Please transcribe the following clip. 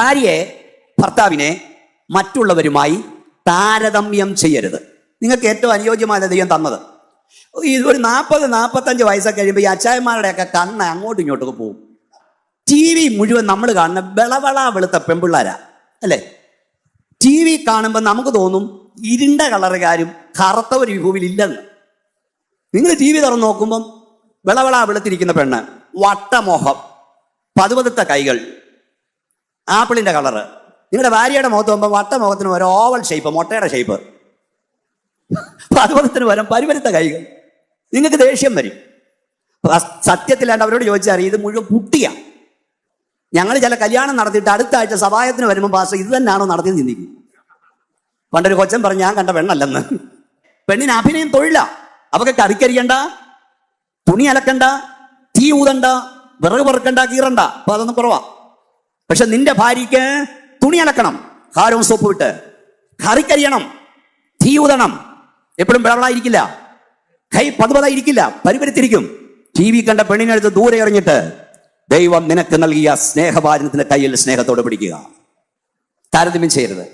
ഭാര്യയെ ഭർത്താവിനെ മറ്റുള്ളവരുമായി താരതമ്യം ചെയ്യരുത്. നിങ്ങൾക്ക് ഏറ്റവും അനുയോജ്യമായ ദൈവം തന്നത്. ഇത് ഒരു നാൽപ്പത് നാൽപ്പത്തഞ്ച് വയസ്സൊക്കെ കഴിയുമ്പോൾ ഈ അച്ചായന്മാരുടെയൊക്കെ കണ്ണ് അങ്ങോട്ടും ഇങ്ങോട്ടൊക്കെ പോകും ടി വി മുഴുവൻ നമ്മൾ കാണുന്ന വിളവള വെളുത്ത പെമ്പിള്ളാരാ അല്ലേ? ടി വി കാണുമ്പോൾ നമുക്ക് തോന്നും ഇരുണ്ട കളറുകാരും കറുത്തവർ ഒരു ഭൂമിയിൽ ഇല്ലെന്ന് നിങ്ങൾ ടി വി തുറന്ന് നോക്കുമ്പം വിളവള വെളുത്തിരിക്കുന്ന പെണ്ണ് വട്ടമോഹം പതുപതുത്ത കൈകൾ ആപ്പിളിന്റെ കളറ് നിങ്ങളുടെ ഭാര്യയുടെ മുഖത്ത് പോകുമ്പോൾ വട്ടമുഖത്തിന് ഒരു ഓവൽ ഷേപ്പ് മുട്ടയുടെ ഷേപ്പ് പതുപതത്തിന് വരും പരിവരുത്ത കൈകൾ. നിങ്ങൾക്ക് ദേഷ്യം വരും. സത്യത്തിലാണ്ട് അവരോട് ചോദിച്ചാൽ ഇത് മുഴുവൻ പുട്ടിയ. ഞങ്ങൾ ചില കല്യാണം നടത്തിയിട്ട് അടുത്ത ആഴ്ച സഭായത്തിന് വരുമ്പോൾ പാസ് ഇത് തന്നെയാണോ നടത്തിയത് ചിന്തിക്കും. പണ്ടൊരു കൊച്ചൻ പറഞ്ഞു ഞാൻ കണ്ട പെണ്ണല്ലെന്ന്. പെണ്ണിന് അഭിനയം തൊഴില. അവക്ക് കറിക്കരിയണ്ട തുണി അലക്കണ്ട തീ ഊതണ്ട വിറക് പെറുക്കണ്ട കീറണ്ട. അപ്പൊ അതൊന്നും കുറവാ. പക്ഷെ നിന്റെ ഭാര്യയ്ക്ക് തുണി അലക്കണം. കാരവും സോപ്പ് വിട്ട് കറിക്കരിയണം തീ ഊതണം. എപ്പോഴും വിളവളായിരിക്കില്ല. കൈ പതുപതായിരിക്കില്ല. പരിപരുത്തിരിക്കും. ടി വി കണ്ട പെണ്ണിനടുത്ത് ദൂരെ എറിഞ്ഞിട്ട് ദൈവം നിനക്ക് നൽകിയ സ്നേഹഭാരനത്തിന്റെ കയ്യിൽ സ്നേഹത്തോടെ പിടിക്കുക. താരതമ്യം ചെയ്യരുത്.